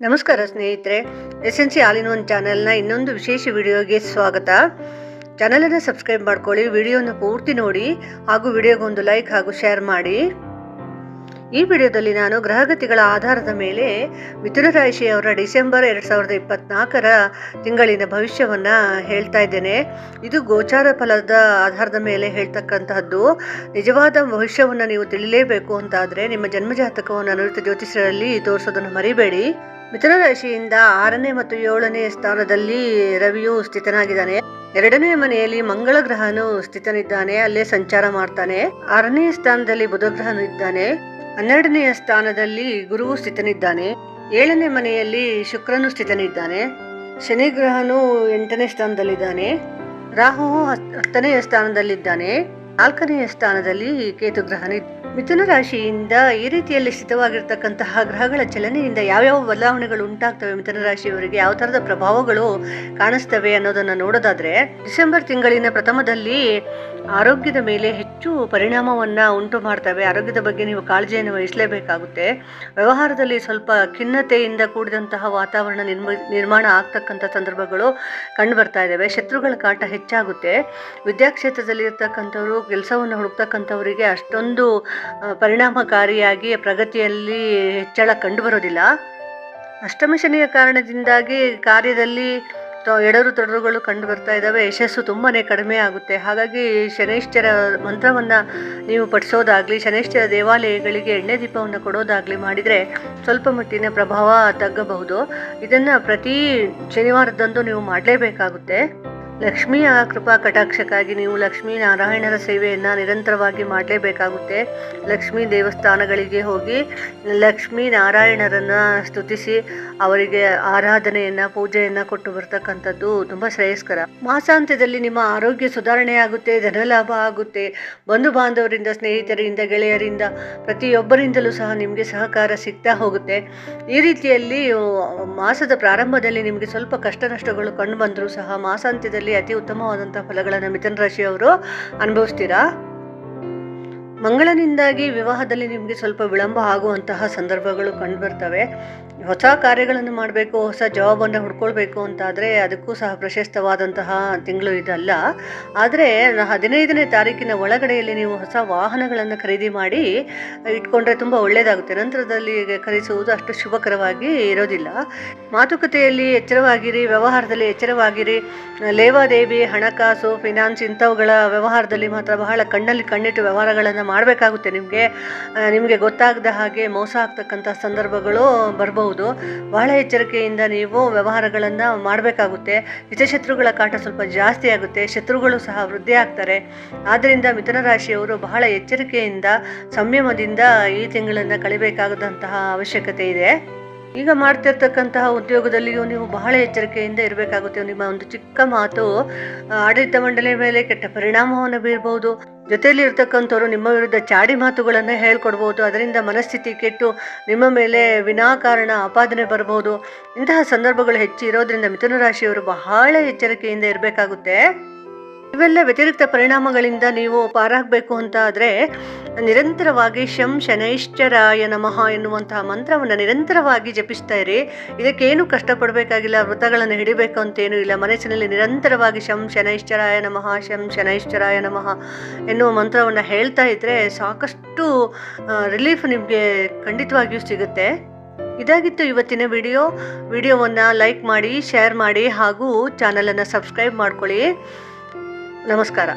ನಮಸ್ಕಾರ ಸ್ನೇಹಿತರೆ S N C all in one ಚಾನೆಲ್ನ ಇನ್ನೊಂದು ವಿಶೇಷ ವಿಡಿಯೋಗೆ ಸ್ವಾಗತ. ಚಾನಲನ್ನು ಸಬ್ಸ್ಕ್ರೈಬ್ ಮಾಡ್ಕೊಳ್ಳಿ, ವಿಡಿಯೋನ ಪೂರ್ತಿ ನೋಡಿ ಹಾಗೂ ವಿಡಿಯೋಗೊಂದು ಲೈಕ್ ಹಾಗೂ ಶೇರ್ ಮಾಡಿ. ಈ ವಿಡಿಯೋದಲ್ಲಿ ನಾನು ಗ್ರಹಗತಿಗಳ ಆಧಾರದ ಮೇಲೆ ಮಿಥುನ ರಾಶಿಯವರ ಡಿಸೆಂಬರ್ ಎರಡು ಸಾವಿರದ ಇಪ್ಪತ್ನಾಲ್ಕರ ತಿಂಗಳಿನ ಭವಿಷ್ಯವನ್ನು ಹೇಳ್ತಾ ಇದ್ದೇನೆ. ಇದು ಗೋಚಾರ ಫಲದ ಆಧಾರದ ಮೇಲೆ ಹೇಳ್ತಕ್ಕಂತಹದ್ದು. ನಿಜವಾದ ಭವಿಷ್ಯವನ್ನು ನೀವು ತಿಳಿಲೇಬೇಕು ಅಂತಾದರೆ ನಿಮ್ಮ ಜನ್ಮಜಾತಕವನ್ನು ಅನುರಿತ ಜ್ಯೋತಿಷರಲ್ಲಿ ತೋರಿಸೋದನ್ನು ಮರಿಬೇಡಿ. ಮಿಥುನ ರಾಶಿಯಿಂದ ಆರನೇ ಮತ್ತು ಏಳನೇ ಸ್ಥಾನದಲ್ಲಿ ರವಿಯು ಸ್ಥಿತನಾಗಿದ್ದಾನೆ. ಎರಡನೇ ಮನೆಯಲ್ಲಿ ಮಂಗಳ ಗ್ರಹನು ಸ್ಥಿತನಿದ್ದಾನೆ, ಅಲ್ಲೇ ಸಂಚಾರ ಮಾಡ್ತಾನೆ. ಆರನೇ ಸ್ಥಾನದಲ್ಲಿ ಬುಧ ಗ್ರಹನು ಇದ್ದಾನೆ. ಹನ್ನೆರಡನೆಯ ಸ್ಥಾನದಲ್ಲಿ ಗುರುವು ಸ್ಥಿತನಿದ್ದಾನೆ. ಏಳನೇ ಮನೆಯಲ್ಲಿ ಶುಕ್ರನು ಸ್ಥಿತನಿದ್ದಾನೆ. ಶನಿ ಗ್ರಹನು ಎಂಟನೇ ಸ್ಥಾನದಲ್ಲಿದ್ದಾನೆ. ರಾಹು ಹತ್- ಹತ್ತನೆಯ ಸ್ಥಾನದಲ್ಲಿದ್ದಾನೆ. ನಾಲ್ಕನೆಯ ಸ್ಥಾನದಲ್ಲಿ ಕೇತು ಗ್ರಹನ ಮಿಥುನ ರಾಶಿಯಿಂದ ಈ ರೀತಿಯಲ್ಲಿ ಸ್ಥಿತವಾಗಿರ್ತಕ್ಕಂತಹ ಗ್ರಹಗಳ ಚಲನೆಯಿಂದ ಯಾವ್ಯಾವ ಬದಲಾವಣೆಗಳು ಉಂಟಾಗ್ತವೆ ಮಿಥುನ ರಾಶಿಯವರಿಗೆ? ಯಾವ ಥರದ ಪ್ರಭಾವಗಳು ಕಾಣಿಸ್ತವೆ ಅನ್ನೋದನ್ನು ನೋಡೋದಾದರೆ, ಡಿಸೆಂಬರ್ ತಿಂಗಳಿನ ಪ್ರಥಮದಲ್ಲಿ ಆರೋಗ್ಯದ ಮೇಲೆ ಹೆಚ್ಚು ಪರಿಣಾಮವನ್ನು ಉಂಟು ಮಾಡ್ತವೆ. ಆರೋಗ್ಯದ ಬಗ್ಗೆ ನೀವು ಕಾಳಜಿಯನ್ನು ವಹಿಸಲೇಬೇಕಾಗುತ್ತೆ. ವ್ಯವಹಾರದಲ್ಲಿ ಸ್ವಲ್ಪ ಖಿನ್ನತೆಯಿಂದ ಕೂಡಿದಂತಹ ವಾತಾವರಣ ನಿರ್ಮ, ನಿರ್ಮಾಣ ಆಗ್ತಕ್ಕಂಥ ಸಂದರ್ಭಗಳು ಕಂಡು ಬರ್ತಾ ಇದ್ದಾವೆ ಶತ್ರುಗಳ ಕಾಟ ಹೆಚ್ಚಾಗುತ್ತೆ. ವಿದ್ಯಾಕ್ಷೇತ್ರದಲ್ಲಿ ಇರ್ತಕ್ಕಂಥವ್ರು ಕೆಲಸವನ್ನು ಹುಡುಕ್ತಕ್ಕಂಥವರಿಗೆ ಅಷ್ಟೊಂದು ಪರಿಣಾಮಕಾರಿಯಾಗಿ ಪ್ರಗತಿಯಲ್ಲಿ ಹೆಚ್ಚಳ ಕಂಡುಬರೋದಿಲ್ಲ ಅಷ್ಟಮ ಶನಿಯ ಕಾರಣದಿಂದಾಗಿ ಕಾರ್ಯದಲ್ಲಿ ಎಡರು ತೊಡರುಗಳು ಕಂಡು ಬರ್ತಾ ಇದ್ದಾವೆ. ಯಶಸ್ಸು ತುಂಬಾ ಕಡಿಮೆ ಆಗುತ್ತೆ. ಹಾಗಾಗಿ ಶನೈಶ್ಚರ ಮಂತ್ರವನ್ನು ನೀವು ಪಠಿಸೋದಾಗಲಿ, ಶನೈಶ್ಚರ ದೇವಾಲಯಗಳಿಗೆ ಎಣ್ಣೆ ದೀಪವನ್ನು ಕೊಡೋದಾಗಲಿ ಮಾಡಿದರೆ ಸ್ವಲ್ಪ ಮಟ್ಟಿನ ಪ್ರಭಾವ ತಗ್ಗಬಹುದು. ಇದನ್ನು ಪ್ರತಿ ಶನಿವಾರದಂದು ನೀವು ಮಾಡಲೇಬೇಕಾಗುತ್ತೆ. ಲಕ್ಷ್ಮಿಯ ಕೃಪಾ ಕಟಾಕ್ಷಕ್ಕಾಗಿ ನೀವು ಲಕ್ಷ್ಮೀ ನಾರಾಯಣರ ಸೇವೆಯನ್ನು ನಿರಂತರವಾಗಿ ಮಾಡಲೇಬೇಕಾಗುತ್ತೆ. ಲಕ್ಷ್ಮೀ ದೇವಸ್ಥಾನಗಳಿಗೆ ಹೋಗಿ ಲಕ್ಷ್ಮೀ ನಾರಾಯಣರನ್ನು ಸ್ತುತಿಸಿ ಅವರಿಗೆ ಆರಾಧನೆಯನ್ನು, ಪೂಜೆಯನ್ನು ಕೊಟ್ಟು ಬರ್ತಕ್ಕಂಥದ್ದು ತುಂಬ ಶ್ರೇಯಸ್ಕರ. ಮಾಸಾಂತ್ಯದಲ್ಲಿ ನಿಮ್ಮ ಆರೋಗ್ಯ ಸುಧಾರಣೆ ಆಗುತ್ತೆ ಧನಲಾಭ ಆಗುತ್ತೆ. ಬಂಧು ಬಾಂಧವರಿಂದ, ಸ್ನೇಹಿತರಿಂದ, ಗೆಳೆಯರಿಂದ ಪ್ರತಿಯೊಬ್ಬರಿಂದಲೂ ಸಹ ನಿಮಗೆ ಸಹಕಾರ ಸಿಗ್ತಾ ಹೋಗುತ್ತೆ. ಈ ರೀತಿಯಲ್ಲಿ ಮಾಸದ ಪ್ರಾರಂಭದಲ್ಲಿ ನಿಮಗೆ ಸ್ವಲ್ಪ ಕಷ್ಟ ನಷ್ಟಗಳು ಕಂಡು ಬಂದರೂ ಸಹ ಮಾಸಾಂತ್ಯದಲ್ಲಿ ಅತಿ ಉತ್ತಮವಾದಂಥ ಫಲಗಳನ್ನು ಮಿಥುನ ರಾಶಿಯವರು ಅನುಭವಿಸ್ತೀರಾ? ಮಂಗಳನಿಂದಾಗಿ ವಿವಾಹದಲ್ಲಿ ನಿಮಗೆ ಸ್ವಲ್ಪ ವಿಳಂಬ ಆಗುವಂತಹ ಸಂದರ್ಭಗಳು ಕಂಡುಬರ್ತವೆ ಹೊಸ ಕಾರ್ಯಗಳನ್ನು ಮಾಡಬೇಕು, ಹೊಸ ಜಾಬನ್ನು ಹುಡ್ಕೊಳ್ಬೇಕು ಅಂತಾದರೆ ಅದಕ್ಕೂ ಸಹ ಪ್ರಶಸ್ತವಾದಂತಹ ತಿಂಗಳು ಇದಲ್ಲ. ಆದರೆ ಹದಿನೈದನೇ ತಾರೀಕಿನ ಒಳಗಡೆಯಲ್ಲಿ ನೀವು ಹೊಸ ವಾಹನಗಳನ್ನು ಖರೀದಿ ಮಾಡಿ ಇಟ್ಕೊಂಡ್ರೆ ತುಂಬ ಒಳ್ಳೆಯದಾಗುತ್ತೆ ನಂತರದಲ್ಲಿ ಖರೀದಿಸುವುದು ಅಷ್ಟು ಶುಭಕರವಾಗಿ ಇರೋದಿಲ್ಲ. ಮಾತುಕತೆಯಲ್ಲಿ ಎಚ್ಚರವಾಗಿರಿ, ವ್ಯವಹಾರದಲ್ಲಿ ಎಚ್ಚರವಾಗಿರಿ. ಲೇವಾದೇವಿ, ಹಣಕಾಸು, ಫಿನಾನ್ಸ್ ಇಂಥವುಗಳ ವ್ಯವಹಾರದಲ್ಲಿ ಮಾತ್ರ ಬಹಳ ಕಣ್ಣಲ್ಲಿ ಕಣ್ಣಿಟ್ಟು ವ್ಯವಹಾರಗಳನ್ನು ಮಾಡಬೇಕಾಗುತ್ತೆ ನಿಮಗೆ. ನಿಮಗೆ ಗೊತ್ತಾಗದ ಹಾಗೆ ಮೋಸ ಆಗ್ತಕ್ಕಂಥ ಸಂದರ್ಭಗಳು ಬರ್ಬೋದು ಬಹಳ ಎಚ್ಚರಿಕೆಯಿಂದ ನೀವು ವ್ಯವಹಾರಗಳನ್ನು ಮಾಡಬೇಕಾಗುತ್ತೆ. ಹಿತಶತ್ರುಗಳ ಕಾಟ ಸ್ವಲ್ಪ ಜಾಸ್ತಿ ಆಗುತ್ತೆ. ಶತ್ರುಗಳು ಸಹ ವೃದ್ಧಿ ಆಗ್ತಾರೆ. ಆದ್ದರಿಂದ ಮಿಥುನ ರಾಶಿಯವರು ಬಹಳ ಎಚ್ಚರಿಕೆಯಿಂದ, ಸಂಯಮದಿಂದ ಈ ತಿಂಗಳನ್ನು ಕಳಿಬೇಕಾದಂತಹ ಅವಶ್ಯಕತೆ ಇದೆ. ಈಗ ಮಾಡ್ತಿರ್ತಕ್ಕಂತಹ ಉದ್ಯೋಗದಲ್ಲಿಯೂ ನೀವು ಬಹಳ ಎಚ್ಚರಿಕೆಯಿಂದ ಇರಬೇಕಾಗುತ್ತೆ. ನಿಮ್ಮ ಒಂದು ಚಿಕ್ಕ ಮಾತು ಆಡಳಿತ ಮಂಡಳಿ ಮೇಲೆ ಕೆಟ್ಟ ಪರಿಣಾಮವನ್ನು ಬೀರಬಹುದು ಜೊತೆಯಲ್ಲಿ ಇರ್ತಕ್ಕಂಥವ್ರು ನಿಮ್ಮ ವಿರುದ್ಧ ಚಾಡಿ ಮಾತುಗಳನ್ನು ಹೇಳ್ಕೊಡ್ಬೋದು. ಅದರಿಂದ ಮನಸ್ಥಿತಿ ಕೆಟ್ಟು ನಿಮ್ಮ ಮೇಲೆ ವಿನಾಕಾರಣ ಆಪಾದನೆ ಬರಬಹುದು ಇಂತಹ ಸಂದರ್ಭಗಳು ಹೆಚ್ಚು ಇರೋದ್ರಿಂದ ಮಿಥುನ ರಾಶಿಯವರು ಬಹಳ ಎಚ್ಚರಿಕೆಯಿಂದ ಇರಬೇಕಾಗುತ್ತೆ. ಇವೆಲ್ಲ ವ್ಯತಿರಿಕ್ತ ಪರಿಣಾಮಗಳಿಂದ ನೀವು ಪಾರಾಗಬೇಕು ಅಂತ ಆದರೆ ನಿರಂತರವಾಗಿ ಶಂ ಶನೈಶ್ಚರಾಯ ನಮಃ ಎನ್ನುವಂತಹ ಮಂತ್ರವನ್ನು ನಿರಂತರವಾಗಿ ಜಪಿಸ್ತಾ ಇರಿ. ಇದಕ್ಕೇನು ಕಷ್ಟಪಡಬೇಕಾಗಿಲ್ಲ, ವ್ರತಗಳನ್ನು ಹಿಡಿಬೇಕು ಅಂತೇನೂ ಇಲ್ಲ. ಮನಸ್ಸಿನಲ್ಲಿ ನಿರಂತರವಾಗಿ ಶಂ ಶನೈಶ್ಚರಾಯ ನಮಃ, ಶಂ ಶನೈಶ್ಚರಾಯ ನಮಃ ಎನ್ನುವ ಮಂತ್ರವನ್ನು ಹೇಳ್ತಾ ಇದ್ದರೆ ಸಾಕಷ್ಟು ರಿಲೀಫ್ ನಿಮಗೆ ಖಂಡಿತವಾಗಿಯೂ ಸಿಗುತ್ತೆ. ಇದಾಗಿತ್ತು ಇವತ್ತಿನ ವಿಡಿಯೋ. ವಿಡಿಯೋವನ್ನು ಲೈಕ್ ಮಾಡಿ, ಶೇರ್ ಮಾಡಿ ಹಾಗೂ ಚಾನಲನ್ನು ಸಬ್ಸ್ಕ್ರೈಬ್ ಮಾಡ್ಕೊಳ್ಳಿ. ನಮಸ್ಕಾರ.